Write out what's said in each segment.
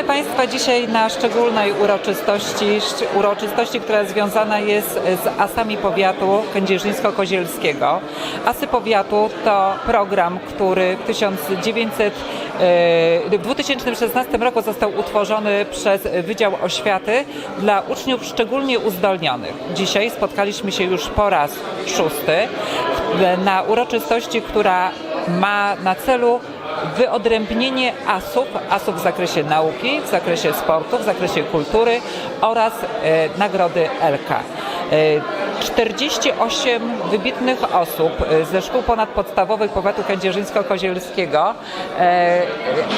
Witamy Państwa dzisiaj na szczególnej uroczystości, uroczystości, która związana jest z Asami Powiatu Kędzierzyńsko-Kozielskiego. Asy Powiatu to program, który w 1900 e, w 2016 roku został utworzony przez Wydział Oświaty dla uczniów szczególnie uzdolnionych. Dzisiaj spotkaliśmy się już po raz szósty na uroczystości, która ma na celu wyodrębnienie asów, asów w zakresie nauki, w zakresie sportu, w zakresie kultury oraz e, nagrody Elka. E, 48 wybitnych osób ze szkół ponadpodstawowych powiatu kędzierzyńsko-kozielskiego, e,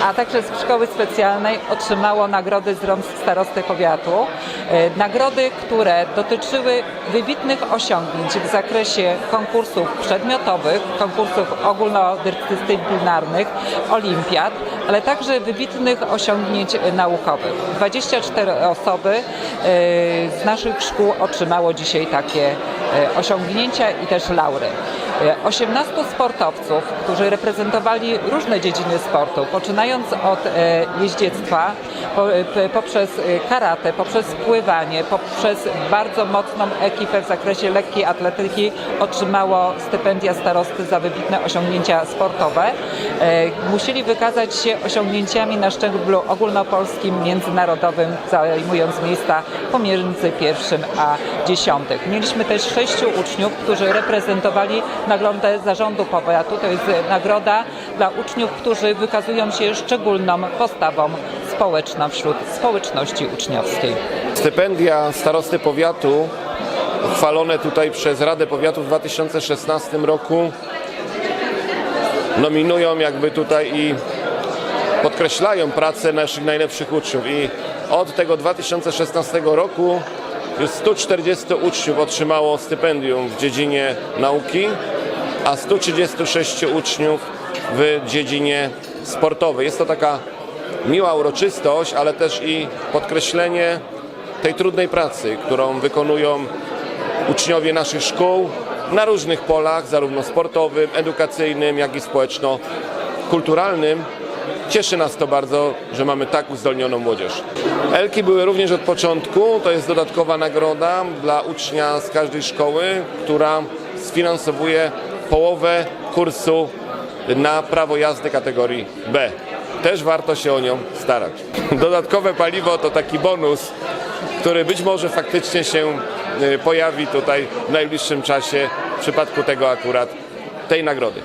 a także z szkoły specjalnej otrzymało nagrody z rąk starosty powiatu. E, Nagrody, które dotyczyły wybitnych osiągnięć w zakresie konkursów przedmiotowych, konkursów ogólnodyscyplinarnych, olimpiad, ale także wybitnych osiągnięć naukowych. 24 osoby z naszych szkół otrzymało dzisiaj takie e, osiągnięcia i też laury. E, 18 sportowców, którzy reprezentowali różne dziedziny sportu, poczynając od e, jeździectwa, e, poprzez e, karate, poprzez pływanie, poprzez bardzo mocną ekipę w zakresie lekkiej atletyki otrzymało stypendia starosty za wybitne osiągnięcia sportowe. E, Musieli wykazać się osiągnięciami na szczeblu ogólnopolskim, międzynarodowym, zajmując miejsca pomiędzy pierwszym a dziesiątym. Mieliśmy też sześciu uczniów, którzy reprezentowali nagrodę zarządu powiatu. To jest nagroda dla uczniów, którzy wykazują się szczególną postawą społeczną wśród społeczności uczniowskiej. Stypendia starosty powiatu uchwalone tutaj przez Radę Powiatu w 2016 roku nominują jakby tutaj i podkreślają pracę naszych najlepszych uczniów i od tego 2016 roku już 140 uczniów otrzymało stypendium w dziedzinie nauki, a 136 uczniów w dziedzinie sportowej. Jest to taka miła uroczystość, ale też i podkreślenie tej trudnej pracy, którą wykonują uczniowie naszych szkół na różnych polach, zarówno sportowym, edukacyjnym, jak i społeczno-kulturalnym. Cieszy nas to bardzo, że mamy tak uzdolnioną młodzież. Elki były również od początku. To jest dodatkowa nagroda dla ucznia z każdej szkoły, która sfinansowuje połowę kursu na prawo jazdy kategorii B. Też warto się o nią starać. Dodatkowe paliwo to taki bonus, który być może faktycznie się y, pojawi tutaj w najbliższym czasie w przypadku tego akurat tej nagrody.